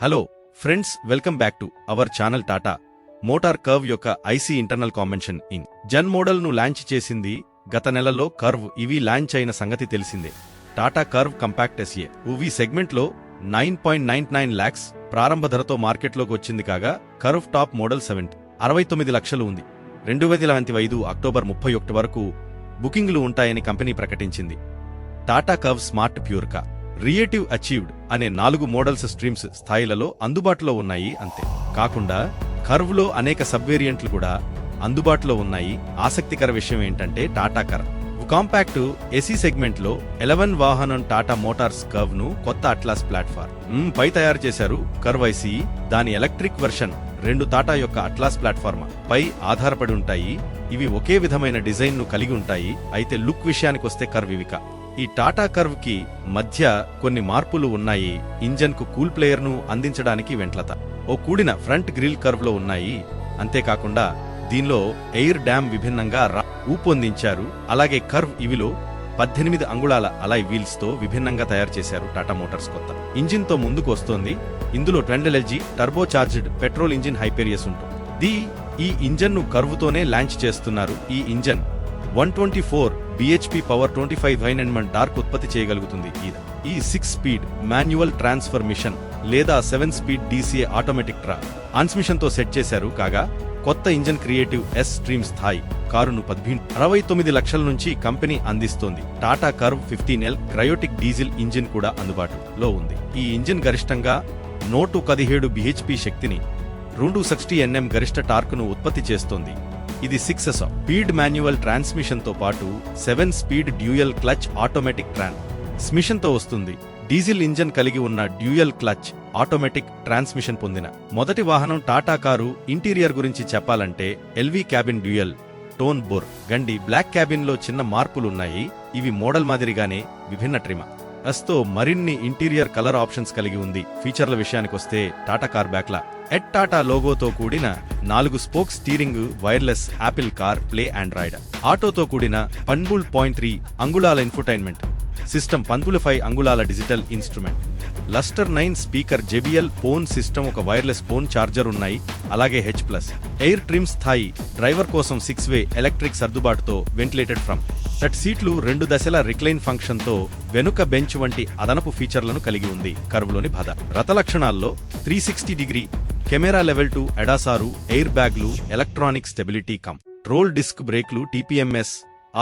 Hello friends welcome back to our channel Tata motor Curvv యొక్క IC internal combustion engine మోడల్ను launch చేసింది గత నెలలో Curvv ఇవి లాంచ్ అయిన సంగతి తెలిసిందే Tata Curvv compact SUV సెగ్మెంట్లో nine point nine nine lakhs ప్రారంభ ధరతో మార్కెట్లోకి వచ్చింది కాగా కర్వ్ టాప్ మోడల్ సెవెంట్ అరవై తొమ్మిది లక్షలు ఉంది రెండు వేల ఐదు అక్టోబర్ ముప్పై ఒకటి వరకు బుకింగ్లు ఉంటాయని కంపెనీ ప్రకటించింది టాటా కర్వ్ స్మార్ట్ ప్యూర్ కా రియేటివ్ అచీవ్డ్ అనే నాలుగు మోడల్స్ స్ట్రీమ్స్ స్థాయిలలో అందుబాటులో ఉన్నాయి అంతే. కాకుండా కర్వ్లో అనేక సబ్ వేరియంట్లు కూడా అందుబాటులో ఉన్నాయి. ఆసక్తికర విషయం ఏంటంటే టాటా కర్వ్. కాంపాక్ట్ ఎసీ సెగ్మెంట్లో ఎలెవెన్ వాహనం టాటా మోటార్స్ కర్వ్ను కొత్త అట్లాస్ ప్లాట్ఫామ్ పై తయారు చేశారు కర్వ్ ఐసీ దాని ఎలక్ట్రిక్ వెర్షన్ రెండు టాటా యొక్క అట్లాస్ ప్లాట్ఫామ్ పై ఆధారపడి ఉంటాయి. ఇవి ఒకే విధమైన డిజైన్ను కలిగి ఉంటాయి. అయితే లుక్ విషయానికి వస్తే కర్వ్ ఇవిక. ఈ టాటా కర్వ్కి మధ్య కొన్ని మార్పులు ఉన్నాయి. ఇంజన్కు కూల్ ప్లేయర్ను అందించడానికి వెంట్లత. ఓ కూడిన ఫ్రంట్ గ్రిల్ కర్వ్లో ఉన్నాయి. అంతేకాకుండా దీనిలో ఎయిర్ డ్యామ్ విభిన్నంగా ఊపొందించారు రూపొందించారు. అలాగే కర్వ్ ఇవిలో పద్దెనిమిది అంగుళాల అలాయ్ వీల్స్తో విభిన్నంగా తయారు చేశారు టాటా మోటార్స్ కొత్త. ఇంజిన్తో ముందుకు వస్తోంది. ఇందులో ట్వెండల్ ఎల్జీ పెట్రోల్ ఇంజిన్ హైపేరియస్ ఉంటుంది. ది ఈ ఇంజన్ను కర్వ్తోనే లాంచ్ చేస్తున్నారు ఈ engine. One twenty four BHP power twenty five wine and torque ఉత్పత్తి చేయగలుగుతుంది. ఇది ఈ six speed manual transmission లేదా సెవెన్ స్పీడ్ డీసీఏ ఆటోమేటిక్ ట్రా ట్రాన్స్మిషన్తో సెట్ చేశారు కాగా కొత్త ఇంజన్ క్రియేటివ్ ఎస్ స్ట్రీమ్ స్థాయి కారును పద్భీన్ అరవై తొమ్మిది లక్షల నుంచి కంపెనీ అందిస్తోంది. Tata Curvv fifteen L Kryojet diesel engine కూడా అందుబాటులో ఉంది. ఈ ఇంజిన్ గరిష్టంగా నూట పదిహేడు బిహెచ్పి శక్తిని రెండు సిక్స్టీ ఎన్ఎం గరిష్ట టార్క్ను ఉత్పత్తి చేస్తోంది. ఇది సిక్స్ స్పీడ్ మాన్యువల్ ట్రాన్స్మిషన్తో పాటు seven speed dual clutch automatic Tron స్మిషన్తో వస్తుంది. డీజిల్ ఇంజన్ కలిగి ఉన్న డ్యూయల్ క్లచ్ ఆటోమేటిక్ ట్రాన్స్మిషన్ పొందిన. మొదటి వాహనం టాటా కారు ఇంటీరియర్ గురించి చెప్పాలంటే LV cabin dual tone burgundy black క్యాబిన్లో చిన్న మార్పులున్నాయి ఇవి మోడల్ మాదిరిగానే విభిన్న ట్రిమ అస్తో మరిన్ని ఇంటీరియర్ కలర్ ఆప్షన్స్ కలిగి ఉంది. ఫీచర్ల విషయానికొస్తే టాటా కార్ బ్యాక్లా ఎట్ టాటా లోగోతో కూడిన నాలుగు spoke steering wireless Apple car play Android ఆటోతో కూడిన పన్బుల్ పాయింట్ త్రీ అంగుళాల ఇన్ఫర్టైన్మెంట్ సిస్టమ్ పంతుల ఫైవ్ అంగుళాల digital instrument. Cluster nine speaker JBL phone system ఒక వైర్లెస్ ఫోన్ ఛార్జర్ ఉన్నాయి అలాగే హెచ్ ప్లస్. ఎయిర్ ట్రిమ్ స్థాయి డ్రైవర్ కోసం సిక్స్ వే ఎలక్ట్రిక్ సర్దుబాటుతో వెంటిలేటెడ్ ఫ్రమ్. టట్ సీట్లు రెండు దశల రిక్లైన్ ఫంక్షన్తో వెనుక బెంచ్ వంటి అదనపు ఫీచర్లను కలిగి ఉంది కరువులోని బాధ. రథ లక్షణాల్లో three sixty degree camera level two ఎడాసారు air బ్యాగ్లు electronic stability come. Role disc బ్రేక్లు టీపీఎంఎస్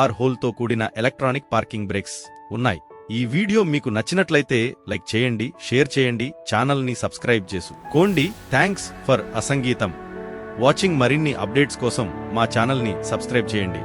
ఆర్ హోల్తో కూడిన ఎలక్ట్రానిక్ పార్కింగ్ బ్రేక్స్ ఉన్నాయి. ఈ వీడియో మీకు నచ్చినట్లయితే లైక్ చేయండి షేర్ చేయండి ఛానల్ని సబ్స్క్రైబ్ చేసు. కోండి థ్యాంక్స్ ఫర్ అసంగీతం. వాచింగ్ మరిన్ని అప్డేట్స్ కోసం మా ఛానల్ని సబ్స్క్రైబ్ చేయండి.